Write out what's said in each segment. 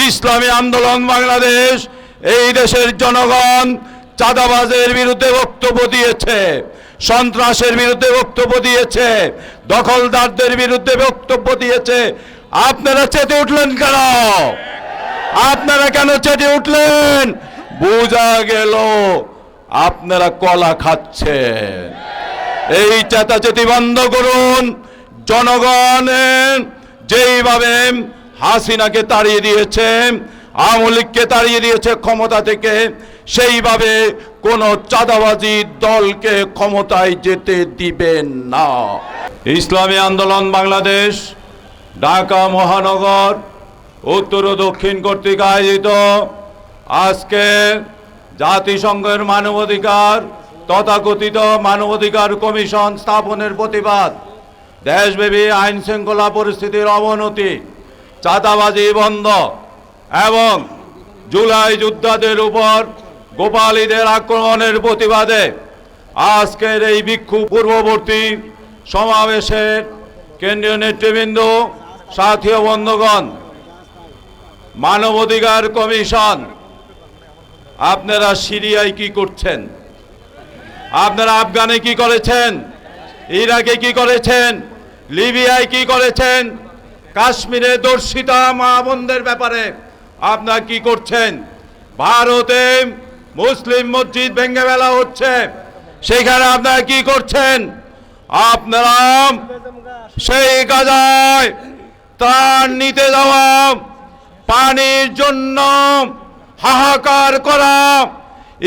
ইসলামী আন্দোলন বাংলাদেশ, এই দেশের জনগণ চাঁদাবাজের বিরুদ্ধে বক্তব্য দিয়েছে, সন্ত্রাসের বিরুদ্ধে বক্তব্য দিয়েছে, দখলদারদের বিরুদ্ধে বক্তব্য দিয়েছে। আপনারা চেতে উঠলেন কেন? আপনারা কেন চেতে উঠলেন? বোঝা গেল আপনারা কলা খাচ্ছেন। এই চেতাচেতি বন্ধ করুন, জনগণের যেইভাবে হাসিনাকে তাড়িয়ে দিয়েছে, আওয়ামী লীগকে তাড়িয়ে দিয়েছে ক্ষমতা থেকে। সেইভাবে কোন চাঁদাবাজি দলকে ক্ষমতায় যেতে দিবেন না। ইসলামী আন্দোলন বাংলাদেশ, ঢাকা মহানগর, উত্তর ও দক্ষিণ কর্তৃক আয়োজিত। আজকে জাতিসংঘের মানবাধিকার তথাকথিত মানবাধিকার কমিশন স্থাপনের প্রতিবাদ। দেশব্যাপী আইন শৃঙ্খলা পরিস্থিতির অবনতি। চাঁদাবাজি বন্ধ। এবং জুলাই যোদ্ধাদের উপর গোপালীদের আক্রমণের প্রতিবাদে আজকের এই বিক্ষোভ পূর্ববর্তী সমাবেশের কেন্দ্রীয় নেতৃবৃন্দ, সাথী ও বন্ধুগণ মানবাধিকার কমিশন, আপনারা সিরিয়ায় কি করছেন? আপনারা আফগানে কি করেছেন? ইরাকে কি করেছেন? লিবিয়ায় কি করেছেন? কাশ্মীরে দর্শিতা মা বোনদের ব্যাপারে আপনারা কি করছেন? ভারতে মুসলিম মসজিদ ভেঙে ফেলা হচ্ছে। সেখানে আপনারা কি করছেন? আপনারা সেই গাজায় ত্রাণ নিতে যাওয়া, পানির জন্য হাহাকার করা,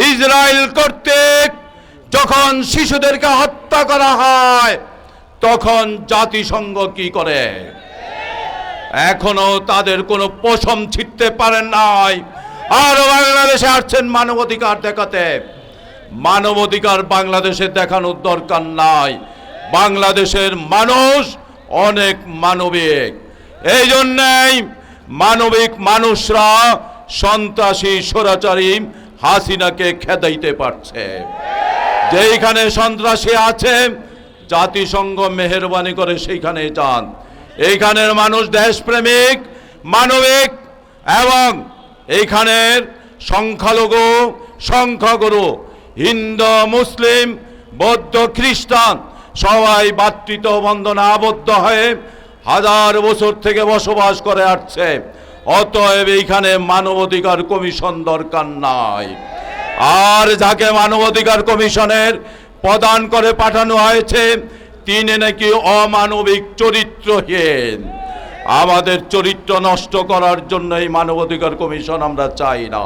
ইসরায়েল কর্তৃক যখন শিশুদেরকে হত্যা করা হয়, তখন জাতিসংঘ কি করে? এখনও তাদের কোনো পশম ছিটতে পারেন নাই। আর বাংলাদেশে আসছেন মানবাধিকার দেখাতে। মানবাধিকার বাংলাদেশে দেখানোর দরকার নাই। বাংলাদেশের মানুষ অনেক মানবিক। এই জন্যই মানবিক মানুষরা সন্ত্রাসী, স্বরাচারী হাসিনাকে খেদাইতে পারছে। যেইখানে সন্ত্রাসী আছে, জাতিসংঘ মেহরবানি করে সেইখানে যান। এইখানের মানুষ দেশপ্রেমিক, মানবিক এবং এইখানের সংখ্যালঘু, সংখ্যাগুরু, হিন্দু, মুসলিম, বৌদ্ধ, খ্রিস্টান সবাই বাতৃত বন্ধনে আবদ্ধ হয়ে হাজার বছর থেকে বসবাস করে আসছে। অতএব এইখানে মানবাধিকার কমিশন দরকার নাই। আর যাকে মানবাধিকার কমিশনের প্রদান করে পাঠানো হয়েছে তিনি নাকি অমানবিক চরিত্রহীন। আমাদের চরিত্র নষ্ট করার জন্য এই মানবাধিকার কমিশন আমরা চাই না।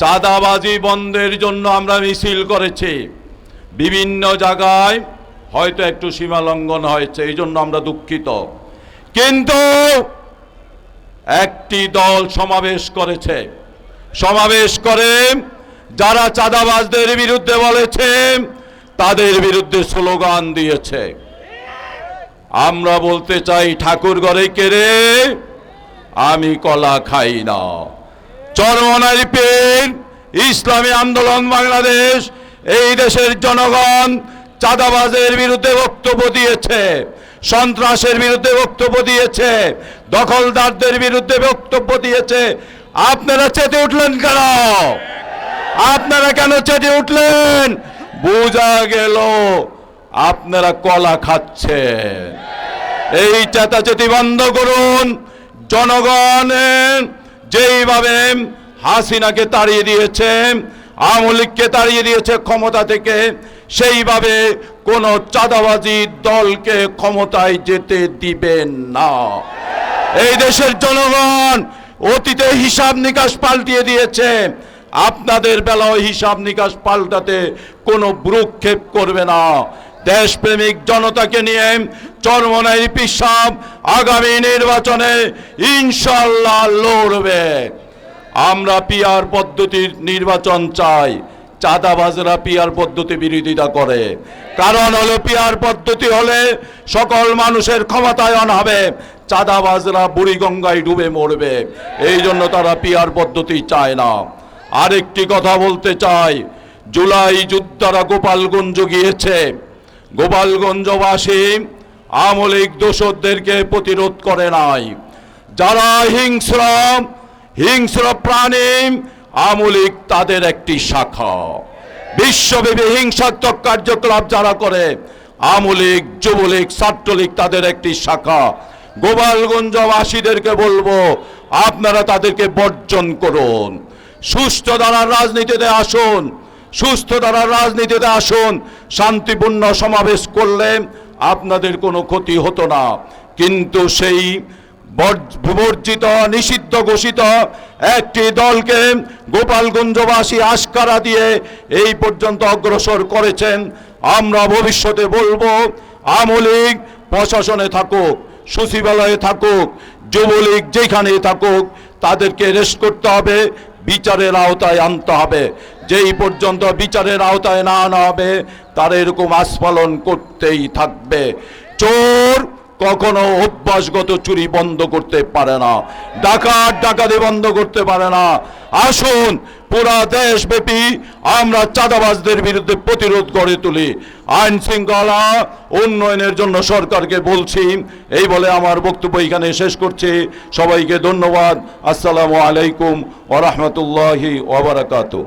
চাঁদাবাজি বন্ধের জন্য আমরা মিছিল করেছি। বিভিন্ন জায়গায় হয়তো একটু সীমা লঙ্ঘন হয়েছে, এই জন্য আমরা দুঃখিত। কিন্তু একটি দল সমাবেশ করেছে। সমাবেশ করে যারা চাঁদাবাজদের বিরুদ্ধে বলেছে তাদের বিরুদ্ধে স্লোগান দিয়েছে। আমরা বলতে চাই, ঠাকুর ঘরে কেড়ে আমি কলা খাই না। চরমনাই পেন ইসলামী আন্দোলন বাংলাদেশ, এই দেশের জনগণ চাঁদাবাজের বিরুদ্ধে বক্তব্য দিয়েছে, সন্ত্রাসের বিরুদ্ধে বক্তব্য দিয়েছে, দখলদারদের বিরুদ্ধে বক্তব্য দিয়েছে। আপনারা চেতে উঠলেন কেন? আপনারা কেন চেতে উঠলেন? বোঝা গেল, আপনারা কলা খাচ্ছেন। এই চেতাচেতি বন্ধ করুন। জনগণের যেইভাবে হাসিনাকে তাড়িয়ে দিয়েছে আওয়ামী লীগকে তাড়িয়ে দিয়েছে ক্ষমতা থেকে, সেইভাবে কোন চাঁদাবাজি দলকে ক্ষমতায় যেতে দিবেন না। এই দেশের জনগণ অতীতে হিসাব নিকাশ পাল্টিয়ে দিয়েছে আপনাদের বেলাও হিসাব নিকাশ পাল্টাতে কোনো ভ্রুক্ষেপ করবে না। দেশপ্রেমিক জনতাকে নিয়ে চরমনাই পিসাব আগামী নির্বাচনে ইনশাল্লাহ লড়বে। আমরা পিয়ার পদ্ধতির নির্বাচন চাই। চাঁদাবাজরা পিয়ার পদ্ধতি বিরোধিতা করে। কারণ হলো পিয়ার পদ্ধতি হলে সকল মানুষের ক্ষমতায়ন হবে। চাঁদাবাজরা বুড়িগঙ্গায় ডুবে মরবে। এই জন্য তারা পিয়ার পদ্ধতি চায় না। আরেকটি কথা বলতে চাই। জুলাই যুদ্ধারা গোপালগঞ্জ গিয়েছে। গোপালগঞ্জবাসী আমলিক দোষরদেরকে প্রতিরোধ করে নাই। যারা হিংস্র হিংস্র প্রাণী, আমলিক তাদের একটি শাখা। বিশ্বব্যাপী হিংসাত্মক কার্যকলাপ যারা করে, আমলিক, যুবলীগ, ছাত্রলীগ তাদের একটি শাখা। গোপালগঞ্জবাসীদেরকে বলব, আপনারা তাদেরকে বর্জন করুন। সুস্থ ধারার রাজনীতিতে আসুন, সুস্থ দ্বারা রাজনীতিতে আসুন, শান্তিপূর্ণ সমাবেশ করলে আপনাদের কোনো ক্ষতি হতো না। কিন্তু সেই বর্জ- বিবর্জিত, নিষিদ্ধ ঘোষিত একটি দলকে গোপালগঞ্জবাসী আস্কারা দিয়ে এই পর্যন্ত অগ্রসর করেছেন, আমরা ভবিষ্যতে বলব আমলিগ প্রশাসনে থাকুক, সচিবালয়ে থাকুক, যুবলীগ যেখানে থাকুক, তাদেরকে রেস্ট করতে হবে বিচারের আওতায় আনতে হবে। যেই পর্যন্ত বিচারের আওতায় না আনা হবে তারা এরকম আস্ফালন করতেই থাকবে। চোর কখনো অভ্যাসগত চুরি বন্ধ করতে পারে না। ডাকাত ডাকাতি বন্ধ করতে পারে না। আসুন, পুরা দেশব্যাপী আমরা চাঁদাবাজদের বিরুদ্ধে প্রতিরোধ গড়ে তুলি। আইন শৃঙ্খলা উন্নয়নের জন্য সরকারকে বলছি, এই বলে আমার বক্তব্য এখানে শেষ করছি। সবাইকে ধন্যবাদ। আসসালামু আলাইকুম ওরহমতুল্লাহি ওবরাকাতু